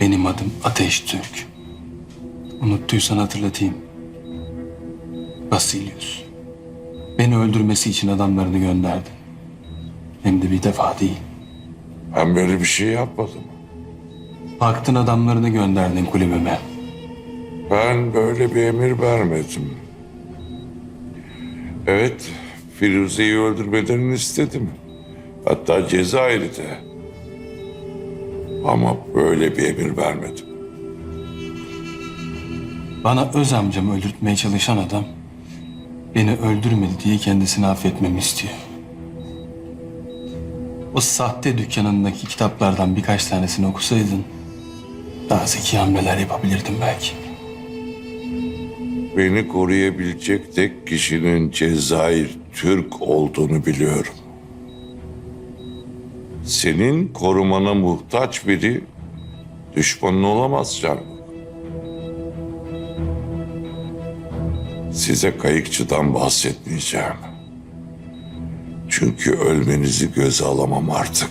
Benim adım Ateş Türk. Unuttuysan hatırlatayım. Vasilius. Beni öldürmesi için adamlarını gönderdi. Hem de bir defa değil. Ben böyle bir şey yapmadım. Baktın adamlarını gönderdin kulübüme. Ben böyle bir emir vermedim. Evet, Firuze'yi öldürmelerini istedim. Hatta Cezayir'de. Ama böyle bir emir vermedim. Bana öz amcamı öldürtmeye çalışan adam beni öldürmedi diye kendisini affetmemi istiyor. O sahte dükkanındaki kitaplardan birkaç tanesini okusaydın daha zeki hamleler yapabilirdim belki. Beni koruyabilecek tek kişinin Cezayir Türk olduğunu biliyorum. Senin korumana muhtaç biri düşmanın olamaz canım. Size kayıkçıdan bahsetmeyeceğim. Çünkü ölmenizi göze alamam artık.